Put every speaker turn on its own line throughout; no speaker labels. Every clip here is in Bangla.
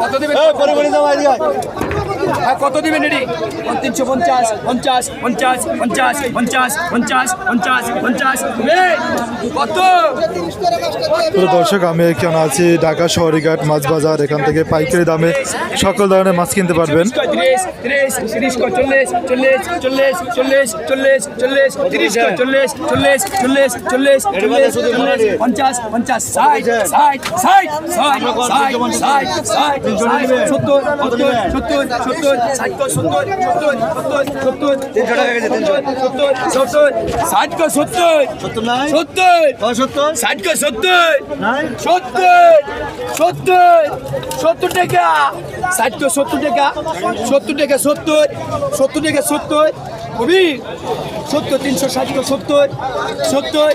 কত দিবেন হ্যাঁ কত দিবেন এটি তিনশো পঞ্চাশ পঞ্চাশ পঞ্চাশ পঞ্চাশ পঞ্চাশ পঞ্চাশ পঞ্চাশ পঞ্চাশ কত
দর্শক আমি এখানে আছি ঢাকা শহরীঘাট মাছ বাজার এখান থেকে পাইকারি দামে সকল ধরনের মাছ কিনতে পারবেন
ত্রিশ ত্রিশ তিরিশ কয় চল্লিশ চল্লিশ চল্লিশ চল্লিশ চল্লিশ চল্লিশ তিরিশ চল্লিশ চল্লিশ চল্লিশ চল্লিশ চল্লিশ চল্লিশ পঞ্চাশ পঞ্চাশ ষাট ষাট ষাট ষাট ষাট ষাট ষাট সত্তর সত্তর সত্তর সত্তর ষাট সত্তর সত্তর সত্তর সত্তর তিনশো টাকা গেছে তিনশো সত্তর সত্তর ষাট সত্তর
সত্তর নাই?
সত্তর
সত্তর?
ষাট সত্তর সত্তর সত্তর সত্তর টাকা ষাট সত্তর টাকা সত্তর টাকা সত্তর সত্তর টাকা সত্তর কবি? সত্তর তিনশো তো সত্তর সত্তর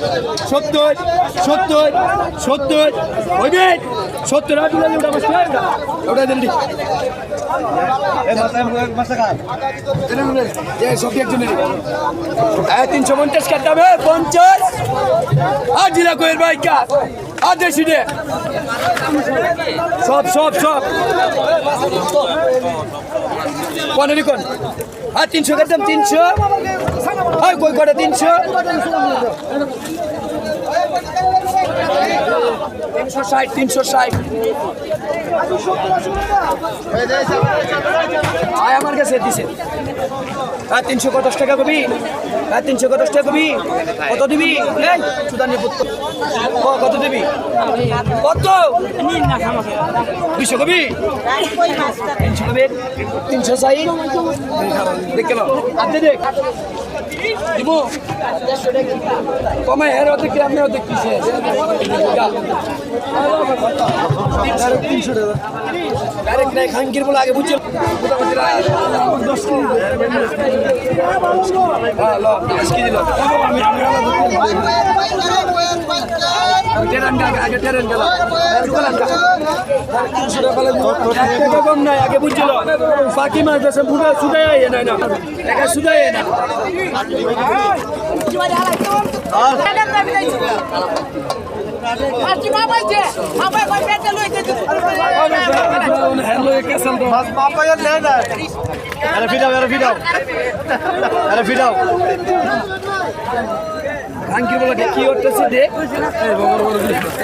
সত্তর সত্তর সত্তর। কবি? সত্তর ওটা দেন তিনশো পঞ্চাশ কাটাবে পঞ্চাশ। আর জিলা কোয়ের বাইকা আর দেশি দে। সব সব সব। কোন? আর তিনশো কাটতাম তিনশো। হয়, কই কটা তিনশো? তিনশো ষাট তিনশো ষাট। আয় আমার কাছে তিনশো কত টাকা কবি। আর তিনশো কত টাকা কবি। কত দিবি? কত দিবি? কত? দুশো কবি তিনশো কবি তিনশো সাই দেখ কেন? আপনি দেখ। দিব। কমে হের অর্ধেক কি আপনি অর্ধেক কিসে? তিনশো টাকা। ডাইরেক্ট নাই খানকির বলে আগে বুঝছে মোটামুটি দশ হ্যাঁ কেজি ল। আগে বুঝছিল পাখি মাছ দেশে বুড়া না একা সুদায় না
আরে ফিরাও ফিরাও
খানকির বলে কি করতেছে দে?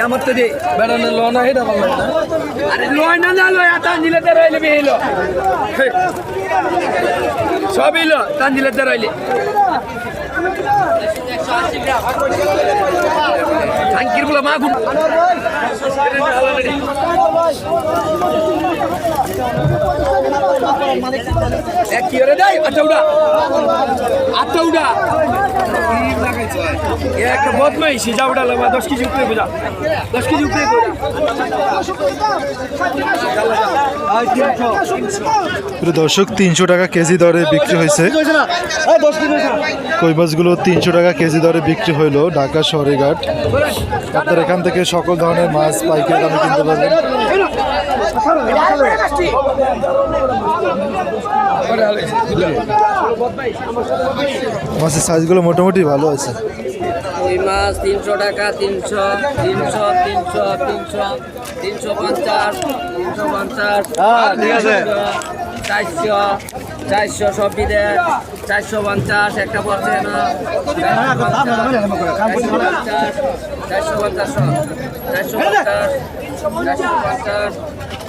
আমার তো দে বেড়ানো লনা হেটা ভালো আরে লয় না না লয় তাঞ্জিলে তে রইলে বেহিলো সব ইলো তে রইলে খানকির বলে, মা গুণ আচ্ছা আচ্ছা
দর্শক, তিনশো টাকা কেজি দরে বিক্রি হয়েছে। কই মাছগুলো তিনশো টাকা কেজি দরে বিক্রি হইল, ঢাকা শহরীঘাট। আপনার এখান থেকে সকল ধরনের মাছ, পাইকারি দামে কিনতে পারবেন। মাছের সাইজগুলো মোটামুটি ভালো আছে
রুই মাছ তিনশো টাকা তিনশো তিনশো তিনশো তিনশো তিনশো পঞ্চাশ তিনশো পঞ্চাশ
হ্যাঁ, ঠিক আছে।
চারশো চারশো সব বিদে চারশো পঞ্চাশ একটা পড়ছে না চারশো পঞ্চাশ চারশো পঞ্চাশ চারশো পঞ্চাশ